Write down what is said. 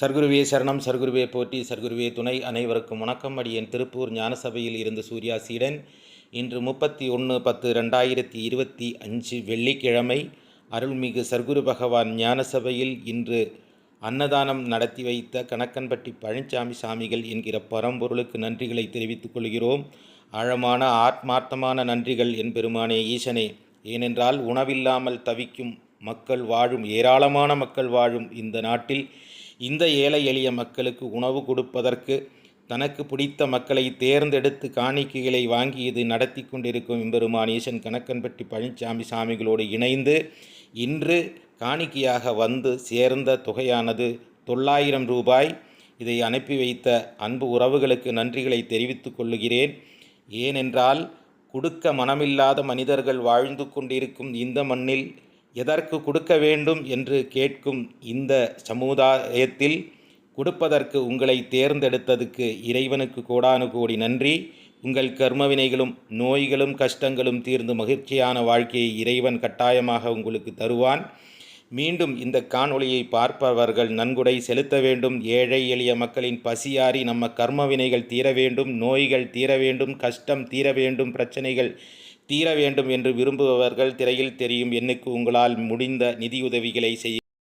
சர்க்குருவே சரணம் சர்க்குருவே போற்றி சர்க்குருவே துணை. அனைவருக்கும் வணக்கம். அடியேன் திருப்பூர் ஞானசபையில் இருந்து சூர்யா சீடன். இன்று முப்பத்தி ஒன்று பத்து ரெண்டாயிரத்தி இருபத்தி அஞ்சு வெள்ளிக்கிழமை அருள்மிகு சர்க்குரு பகவான் ஞானசபையில் இன்று அன்னதானம் நடத்தி வைத்த கணக்கன்பட்டி பழனிசாமி சாமிகள் என்கிற பரம்பொருளுக்கு நன்றிகளை தெரிவித்துக் கொள்கிறோம். ஆழமான ஆத்மார்த்தமான நன்றிகள் என் பெருமானே ஈசனே. ஏனென்றால் உணவில்லாமல் தவிக்கும் மக்கள் வாழும் ஏராளமான மக்கள் வாழும் இந்த நாட்டில் இந்த ஏழை எளிய மக்களுக்கு உணவு கொடுப்பதற்கு தனக்கு பிடித்த மக்களை தேர்ந்தெடுத்து காணிக்கைகளை வாங்கி இது நடத்தி கொண்டிருக்கும் எம்பெருமான் ஈசன் கணக்கன்பட்டி பழனிசாமி சாமிகளோடு இணைந்து இன்று காணிக்கையாக வந்து சேர்ந்த தொகையானது தொள்ளாயிரம் ரூபாய். இதை அனுப்பி வைத்த அன்பு உறவுகளுக்கு நன்றிகளை தெரிவித்துக் கொள்ளுகிறேன். ஏனென்றால் கொடுக்க மனமில்லாத மனிதர்கள் வாழ்ந்து கொண்டிருக்கும் இந்த மண்ணில் எதற்கு கொடுக்க வேண்டும் என்று கேட்கும் இந்த சமுதாயத்தில் கொடுப்பதற்கு உங்களை தேர்ந்தெடுத்ததுக்கு இறைவனுக்கு கோடானு கோடி நன்றி. உங்கள் கர்மவினைகளும் நோய்களும் கஷ்டங்களும் தீர்ந்து மகிழ்ச்சியான வாழ்க்கையை இறைவன் கட்டாயமாக உங்களுக்கு தருவான். மீண்டும் இந்த காணொளியை பார்ப்பவர்கள் நன்கொடை செலுத்த வேண்டும். ஏழை எளிய மக்களின் பசியாறி நம்ம கர்மவினைகள் தீர வேண்டும். நோய்கள் தீர வேண்டும். கஷ்டம் தீர வேண்டும். பிரச்சனைகள் தீர வேண்டும் என்று விரும்புபவர்கள் திரையில் தெரியும் எண்ணுக்கு உங்களால் முடிந்த நிதியுதவிகளை செய்ய